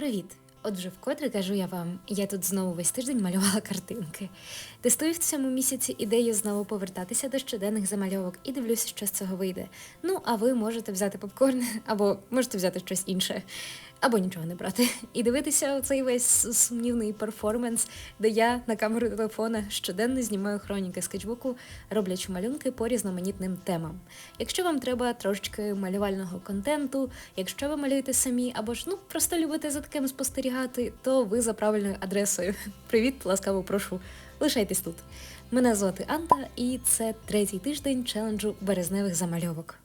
Привіт! Отже, вкотре кажу я вам, я тут знову весь тиждень малювала картинки. Тестую в цьому місяці ідею знову повертатися до щоденних замальовок і дивлюся, що з цього вийде. Ну, а ви можете взяти попкорн, або можете взяти щось інше, або нічого не брати. І дивитися цей весь сумнівний перформанс, де я на камеру телефона щоденно знімаю хроніки скетчбуку, роблячи малюнки по різноманітним темам. Якщо вам треба трошечки малювального контенту, якщо ви малюєте самі, або ж ну просто любите за таким спостерігати, то ви за правильною адресою. Привіт, ласкаво прошу, лишайтесь тут. Мене звати Анта, і це третій тиждень челенджу березневих замальовок.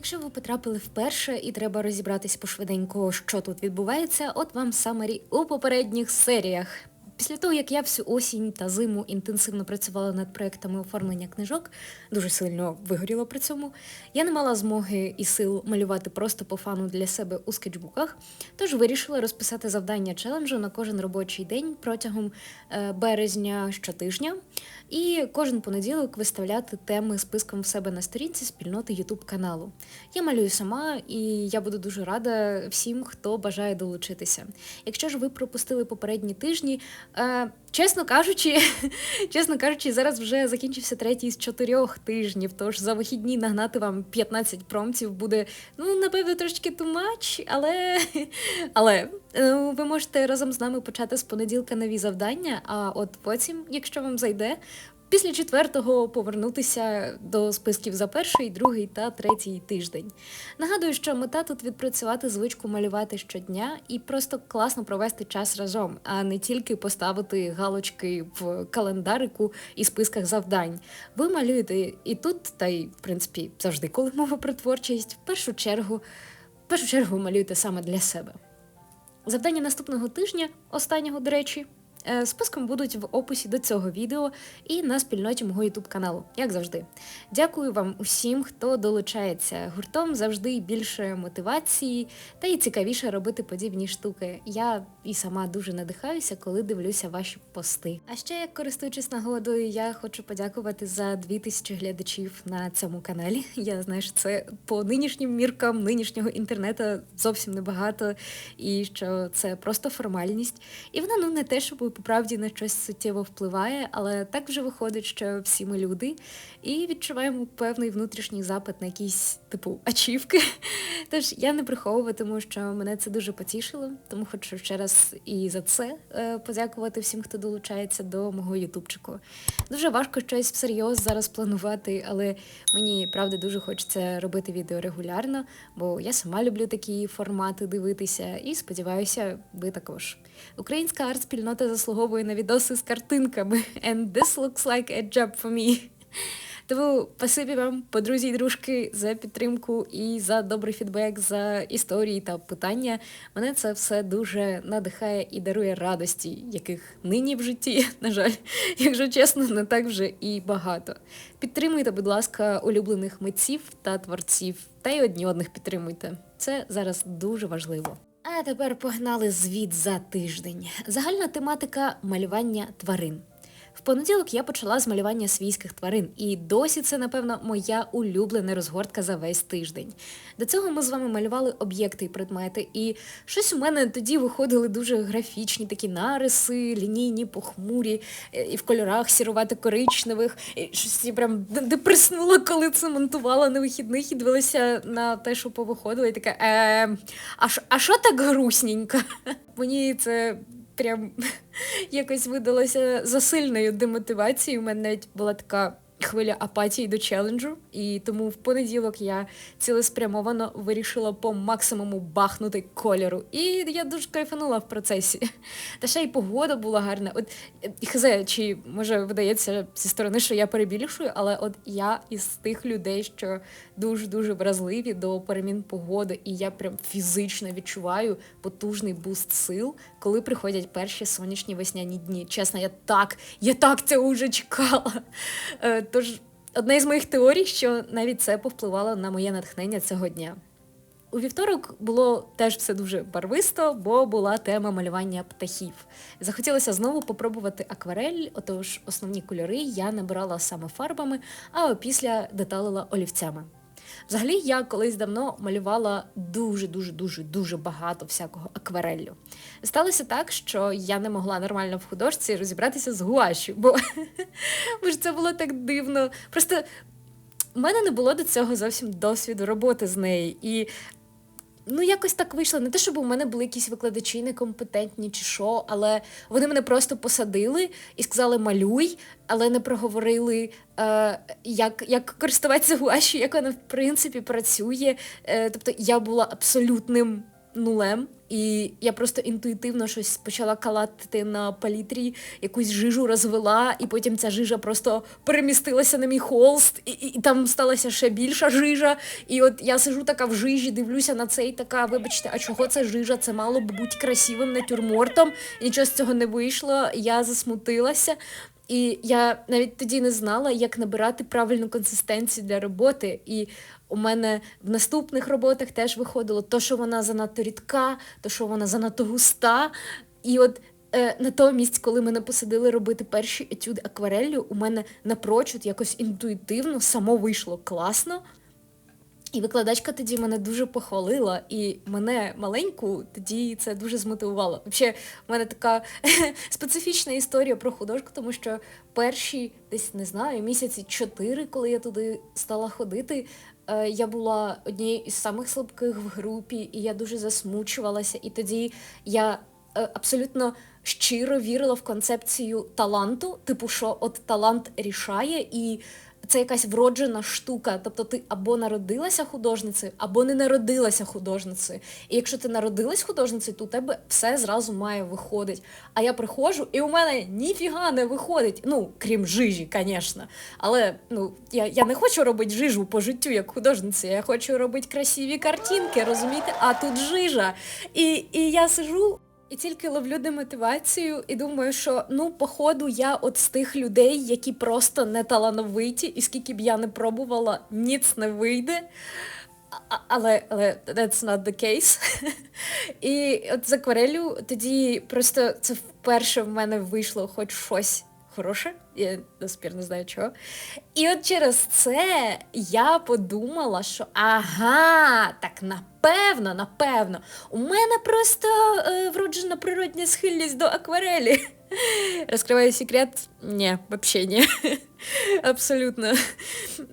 Якщо ви потрапили вперше і треба розібратись пошвиденько, що тут відбувається, от вам самарі у попередніх серіях. Після того, як я всю осінь та зиму інтенсивно працювала над проектами оформлення книжок, дуже сильно вигоріла при цьому, я не мала змоги і сил малювати просто по фану для себе у скетчбуках, тож вирішила розписати завдання челенджу на кожен робочий день протягом е, березня щотижня, і кожен понеділок виставляти теми списком в себе на сторінці спільноти YouTube каналу. Я малюю сама, і я буду дуже рада всім, хто бажає долучитися. Якщо ж ви пропустили попередні тижні, е, чесно кажучи, чесно кажучи, зараз вже закінчився третій з чотирьох тижнів. Тож за вихідні нагнати вам 15 промців буде ну напевно трошки тумач, але, але ну, ви можете разом з нами почати з понеділка нові завдання. А от потім, якщо вам зайде. Після четвертого повернутися до списків за перший, другий та третій тиждень. Нагадую, що мета тут відпрацювати звичку малювати щодня і просто класно провести час разом, а не тільки поставити галочки в календарику і списках завдань. Ви малюєте і тут, та й в принципі завжди, коли мова про творчість, в першу чергу, в першу чергу малюєте саме для себе. Завдання наступного тижня, останнього, до речі, списком будуть в описі до цього відео і на спільноті мого YouTube каналу, як завжди. Дякую вам усім, хто долучається гуртом. Завжди більше мотивації та й цікавіше робити подібні штуки. Я і сама дуже надихаюся, коли дивлюся ваші пости. А ще, користуючись нагодою, я хочу подякувати за 2000 глядачів на цьому каналі. Я знаю, що це по нинішнім міркам нинішнього інтернету зовсім небагато, і що це просто формальність. І вона ну не те, щоб по на щось суттєво впливає, але так вже виходить, що всі ми люди, і відчуваємо певний внутрішній запит на якісь типу ачівки. Тож я не приховуватиму, що мене це дуже потішило, тому хочу ще раз і за це е, подякувати всім, хто долучається до мого ютубчику. Дуже важко щось всерйоз зараз планувати, але мені правда дуже хочеться робити відео регулярно, бо я сама люблю такі формати дивитися, і сподіваюся, ви також. Українська арт-спільнота заслуговує на відоси з картинками. And this looks like a job for me. Тому спасибі вам, подрузі і дружки, за підтримку і за добрий фідбек, за історії та питання. Мене це все дуже надихає і дарує радості, яких нині в житті, на жаль, якщо чесно, не так вже і багато. Підтримуйте, будь ласка, улюблених митців та творців, та й одні одних підтримуйте. Це зараз дуже важливо. А тепер погнали звіт за тиждень. Загальна тематика малювання тварин. В понеділок я почала з малювання свійських тварин, і досі це, напевно, моя улюблена розгортка за весь тиждень. До цього ми з вами малювали об'єкти і предмети, і щось у мене тоді виходили дуже графічні такі нариси, лінійні, похмурі, е, і в кольорах сірувато-коричневих. І щось я прям депреснула, коли це монтувала на вихідних і дивилася на те, що повиходило, і така, е, а що так грустненько? Мені це прям якось видалося засильною демотивацією. У мене навіть була така хвиля апатії до челенджу, і тому в понеділок я цілеспрямовано вирішила по максимуму бахнути кольору. І я дуже кайфанула в процесі. Та ще й погода була гарна. От е, хз, чи може видається зі сторони, що я перебільшую, але от я із тих людей, що дуже дуже вразливі до перемін погоди, і я прям фізично відчуваю потужний буст сил, коли приходять перші сонячні весняні дні. Чесно, я так, я так цього вже чекала. Тож, одна із моїх теорій, що навіть це повпливало на моє натхнення цього дня. У вівторок було теж все дуже барвисто, бо була тема малювання птахів. Захотілося знову попробувати акварель, отож основні кольори я набирала саме фарбами, а опісля деталила олівцями. Взагалі, я колись давно малювала дуже дуже дуже дуже багато всякого аквареллю. Сталося так, що я не могла нормально в художці розібратися з гуашю, бо, ж це було так дивно. Просто у мене не було до цього зовсім досвіду роботи з нею. І ну, якось так вийшло. Не те, щоб у мене були якісь викладачі некомпетентні чи що, але вони мене просто посадили і сказали малюй, але не проговорили, е, як, як користуватися гуашю, як вона в принципі працює. Е, тобто я була абсолютним нулем. І я просто інтуїтивно щось почала калати на палітрі, якусь жижу розвела, і потім ця жижа просто перемістилася на мій холст, і, і, і там сталася ще більша жижа. І от я сижу така в жижі, дивлюся на це і така, вибачте, а чого це жижа? Це мало б бути красивим натюрмортом. Нічого з цього не вийшло. Я засмутилася. І я навіть тоді не знала, як набирати правильну консистенцію для роботи. І у мене в наступних роботах теж виходило то, що вона занадто рідка, то, що вона занадто густа. І от е, натомість, коли мене посадили робити перші етюди аквареллю, у мене напрочуд якось інтуїтивно само вийшло класно. І викладачка тоді мене дуже похвалила, і мене маленьку тоді це дуже змотивувало. Взагалі, в мене така специфічна історія про художку, тому що перші десь не знаю місяці чотири, коли я туди стала ходити, е, я була однією із самих слабких в групі, і я дуже засмучувалася. І тоді я е, абсолютно щиро вірила в концепцію таланту, типу, що от талант рішає і це якась вроджена штука. Тобто ти або народилася художницею, або не народилася художницею. І якщо ти народилась художницею, то у тебе все зразу має виходити. А я приходжу, і у мене ніфіга не виходить. Ну, крім жижі, звісно. Але ну, я я не хочу робити жижу по життю як художниця. Я хочу робити красиві картинки, розумієте? А тут жижа. І, І я сижу. І тільки ловлю демотивацію і думаю, що ну, походу, я от з тих людей, які просто не талановиті, і скільки б я не пробувала, ніц не вийде. А, але але that's not the case. І от з акварелю тоді просто це вперше в мене вийшло хоч щось хороше, я спір не знаю чого. І от через це я подумала, що ага, так напевно, напевно, у мене просто е, вроджена природня схильність до акварелі. Розкриваю секрет? Ні, взагалі ні. Абсолютно.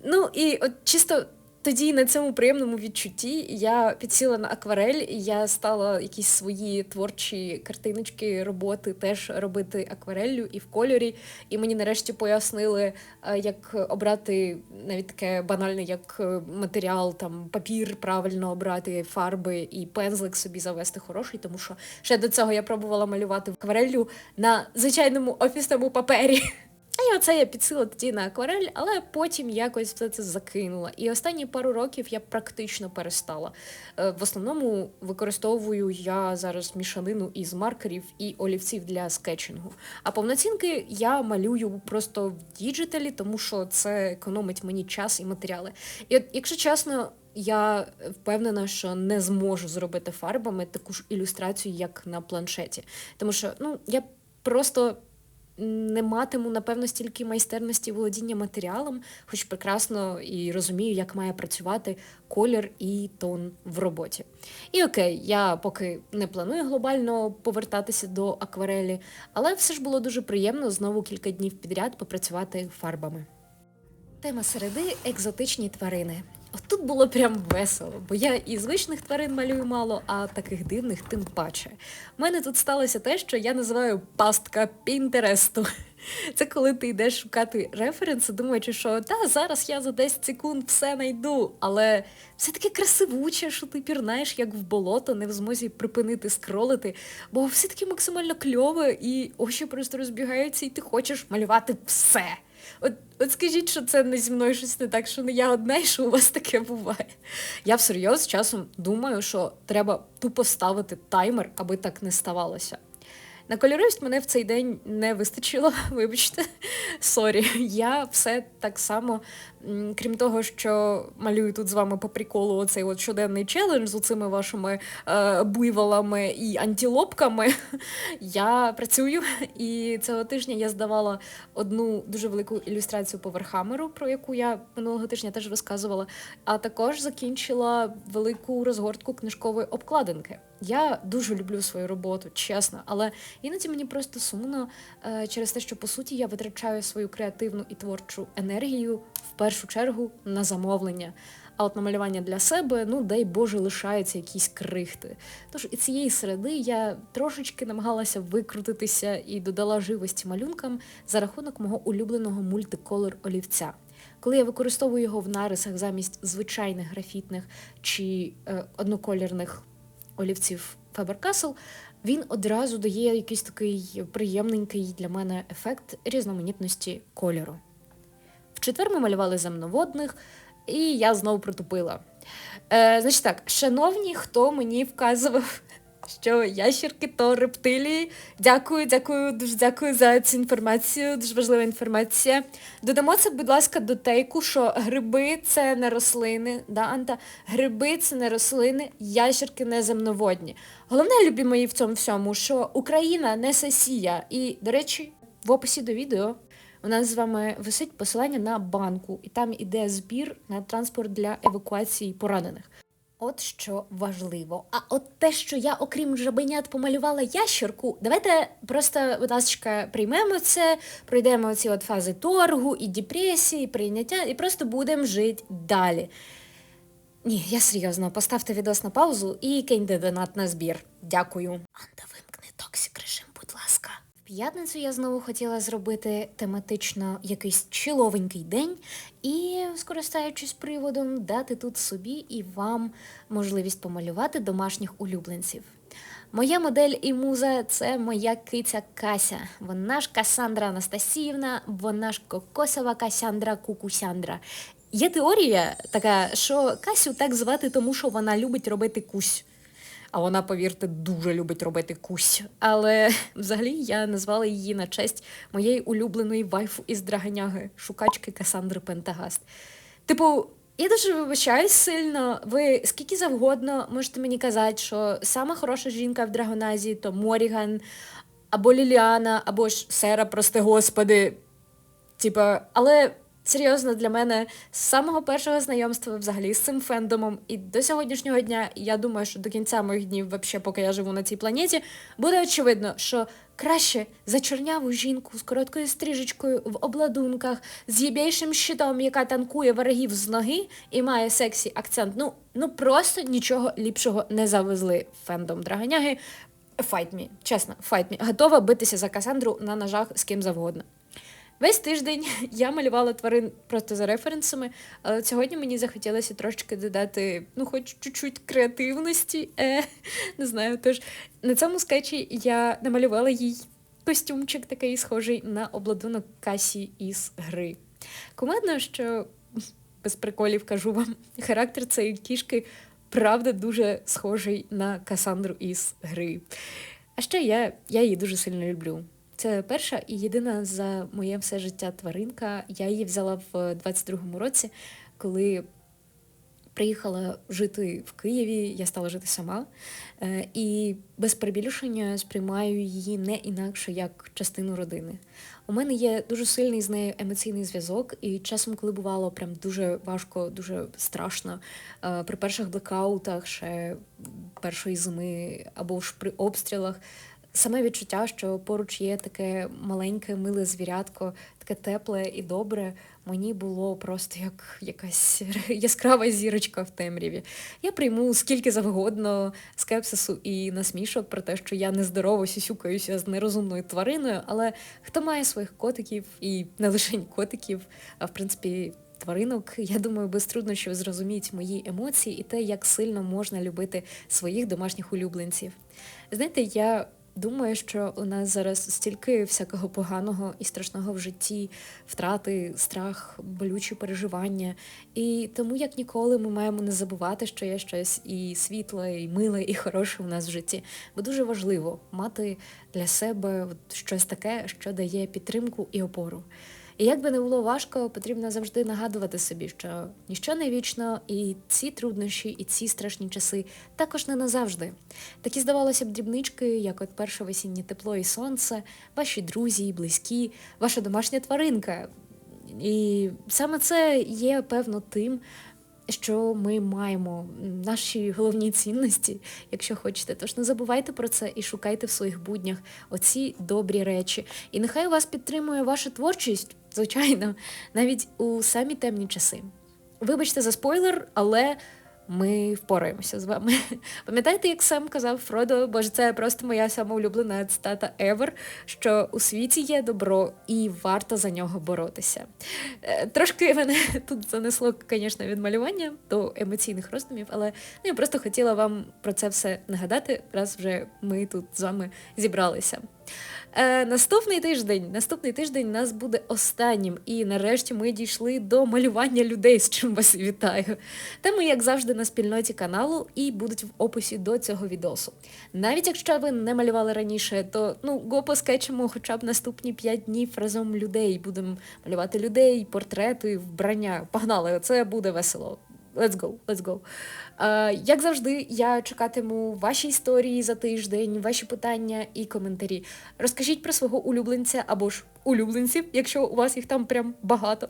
Ну і от чисто тоді на цьому приємному відчутті я підсіла на акварель, і я стала якісь свої творчі картиночки, роботи теж робити аквареллю і в кольорі. І мені нарешті пояснили, е, як обрати навіть таке банальне, як е, матеріал, там папір правильно обрати, фарби і пензлик собі завести хороший, тому що ще до цього я пробувала малювати аквареллю на звичайному офісному папері. Я оце я підсила тоді на акварель, але потім якось все це закинула. І останні пару років я практично перестала. Е, в основному використовую я зараз мішанину із маркерів і олівців для скетчингу. А повноцінки я малюю просто в діджиталі, тому що це економить мені час і матеріали. І от, якщо чесно. Я впевнена, що не зможу зробити фарбами таку ж ілюстрацію, як на планшеті. Тому що ну, я просто не матиму, напевно, стільки майстерності володіння матеріалом, хоч прекрасно і розумію, як має працювати колір і тон в роботі. І окей, я поки не планую глобально повертатися до акварелі, але все ж було дуже приємно знову кілька днів підряд попрацювати фарбами. Тема середи екзотичні тварини. Тут було прям весело, бо я і звичних тварин малюю мало, а таких дивних тим паче. У мене тут сталося те, що я називаю пастка Пінтересту. Це коли ти йдеш шукати референси, думаючи, що та зараз я за 10 секунд все найду, але все таке красивуче, що ти пірнаєш як в болото, не в змозі припинити скролити, бо все таки максимально кльове і очі просто розбігаються, і ти хочеш малювати все. От от скажіть, що це не зі мною щось не так, що не я одна і що у вас таке буває. Я всерйоз часом думаю, що треба тупо ставити таймер, аби так не ставалося. На кольоровість мене в цей день не вистачило, вибачте. Сорі, я все так само, крім того, що малюю тут з вами по приколу оцей от щоденний челендж з оцими вашими е, буйволами і антилопками. Я працюю, і цього тижня я здавала одну дуже велику ілюстрацію по Верхамеру, про яку я минулого тижня теж розказувала. А також закінчила велику розгортку книжкової обкладинки. Я дуже люблю свою роботу, чесно, але іноді мені просто сумно е, через те, що по суті я витрачаю свою креативну і творчу енергію в першу чергу на замовлення. А от на малювання для себе, ну дай Боже, лишаються якісь крихти. Тож і цієї середи я трошечки намагалася викрутитися і додала живості малюнкам за рахунок мого улюбленого мультиколор олівця. Коли я використовую його в нарисах замість звичайних графітних чи е, одноколірних олівців Faber-Castell, він одразу дає якийсь такий приємненький для мене ефект різноманітності кольору. Четвер ми малювали земноводних, і я знову протупила. Е, значить так, шановні, хто мені вказував, що ящерки то рептилії. Дякую, дякую, дуже дякую за цю інформацію, дуже важлива інформація. Додамо це, будь ласка, до тейку, що гриби це не рослини, да, Анта? Гриби це не рослини, ящерки не земноводні. Головне, любі мої в цьому всьому, що Україна не сесія. І, до речі, в описі до відео у нас з вами висить посилання на банку, і там іде збір на транспорт для евакуації поранених. От що важливо. А от те, що я, окрім жабенят, помалювала ящерку, давайте просто, будь ласка, приймемо це, пройдемо ці от фази торгу і депресії, і прийняття, і просто будемо жити далі. Ні, я серйозно, поставте відос на паузу і киньте донат на збір. Дякую. Анда, вимкни токсик режим, будь ласка. В п'ятницю я знову хотіла зробити тематично якийсь чиловенький день і, скористаючись приводом, дати тут собі і вам можливість помалювати домашніх улюбленців. Моя модель і муза це моя киця Кася. Вона ж Касандра Анастасіївна, вона ж Кокосова Касяндра Кукусяндра. Є теорія така, що Касю так звати, тому що вона любить робити кусь. А вона, повірте, дуже любить робити кусь. Але взагалі я назвала її на честь моєї улюбленої вайфу із Драганяги, шукачки Касандри Пентагаст. Типу, я дуже вибачаюсь сильно. Ви скільки завгодно можете мені казати, що сама хороша жінка в Драгоназі то Моріган, або Ліліана, або ж Сера, прости господи. Типа, але серйозно для мене з самого першого знайомства взагалі з цим фендомом і до сьогоднішнього дня, я думаю, що до кінця моїх днів, вообще, поки я живу на цій планеті, буде очевидно, що краще за чорняву жінку з короткою стрижечкою в обладунках, з їбейшим щитом, яка танкує ворогів з ноги і має сексі акцент. Ну, ну просто нічого ліпшого не завезли фендом Драганяги. Fight me, чесно, fight me. Готова битися за Касандру на ножах з ким завгодно. Весь тиждень я малювала тварин просто за референсами, але сьогодні мені захотілося трошечки додати, ну, хоч чуть-чуть креативності. Е, Не знаю. Тож на цьому скетчі я намалювала їй костюмчик такий схожий на обладунок Касі із гри. Кумедно, що без приколів кажу вам, характер цієї кішки правда дуже схожий на Касандру із гри. А ще я, я її дуже сильно люблю. Це перша і єдина за моє все життя тваринка. Я її взяла в 22-му році, коли приїхала жити в Києві, я стала жити сама. Е, І без перебільшення сприймаю її не інакше як частину родини. У мене є дуже сильний з нею емоційний зв'язок, і часом, коли бувало прям дуже важко, дуже страшно е, при перших блекаутах, ще першої зими або ж при обстрілах. Саме відчуття, що поруч є таке маленьке, миле звірятко, таке тепле і добре, мені було просто як якась яскрава зірочка в темряві. Я прийму скільки завгодно скепсису і насмішок про те, що я нездорово сюсюкаюся з нерозумною твариною, але хто має своїх котиків і не лише котиків, а в принципі. Тваринок, я думаю, без труднощів зрозуміють мої емоції і те, як сильно можна любити своїх домашніх улюбленців. Знаєте, я думаю, що у нас зараз стільки всякого поганого і страшного в житті, втрати, страх, болючі переживання. І тому, як ніколи, ми маємо не забувати, що є щось і світле, і миле, і хороше у нас в житті. Бо дуже важливо мати для себе щось таке, що дає підтримку і опору. І як би не було важко, потрібно завжди нагадувати собі, що ніщо не вічно, і ці труднощі, і ці страшні часи також не назавжди. Такі, здавалося б, дрібнички, як от перше весіннє тепло і сонце, ваші друзі, і близькі, ваша домашня тваринка. І саме це є певно тим, що ми маємо наші головні цінності, якщо хочете. Тож не забувайте про це і шукайте в своїх буднях оці добрі речі. І нехай вас підтримує ваша творчість, звичайно, навіть у самі темні часи. Вибачте за спойлер, але ми впораємося з вами. Пам'ятаєте, як сам казав Фродо, боже, це просто моя сама улюблена цитата ever, що у світі є добро і варто за нього боротися. Е, Трошки мене тут занесло, звісно, від малювання до емоційних роздумів, але ну, я просто хотіла вам про це все нагадати, раз вже ми тут з вами зібралися. Е, наступний тиждень, наступний тиждень нас буде останнім, і нарешті ми дійшли до малювання людей, з чим вас вітаю. Теми, як завжди, на спільноті каналу і будуть в описі до цього відосу. Навіть якщо ви не малювали раніше, то ну го поскечемо хоча б наступні 5 днів разом людей. Будемо малювати людей, портрети, вбрання. Погнали, це буде весело. Let's go, let's go. Е, як завжди, я чекатиму ваші історії за тиждень, ваші питання і коментарі. Розкажіть про свого улюбленця або ж улюбленців, якщо у вас їх там прям багато.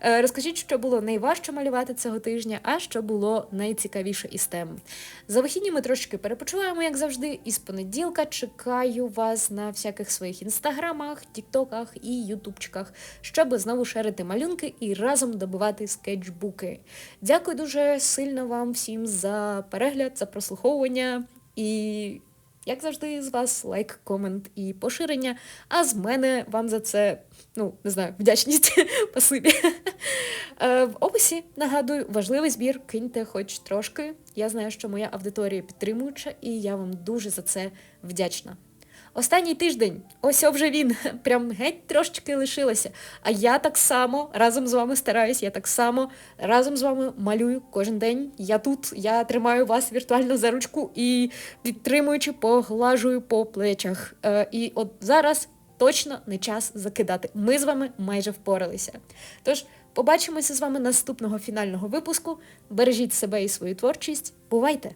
Е, розкажіть, що було найважче малювати цього тижня, а що було найцікавіше із тем. За вихідні ми трошки перепочиваємо, як завжди, і з понеділка чекаю вас на всяких своїх інстаграмах, тіктоках і ютубчиках, щоб знову шерити малюнки і разом добивати скетчбуки. Дякую дуже сильно вам всім за перегляд, за прослуховування і. Як завжди, з вас лайк, комент і поширення. А з мене вам за це, ну, не знаю, вдячність. Спасибі. Е, В описі нагадую, важливий збір, киньте хоч трошки. Я знаю, що моя аудиторія підтримуюча, і я вам дуже за це вдячна. Останній тиждень, ось вже він, прям геть трошечки лишилося. А я так само разом з вами стараюсь, я так само разом з вами малюю кожен день. Я тут, я тримаю вас віртуально за ручку і підтримуючи, поглажую по плечах. Е, і от зараз точно не час закидати. Ми з вами майже впоралися. Тож побачимося з вами наступного фінального випуску. Бережіть себе і свою творчість. Бувайте!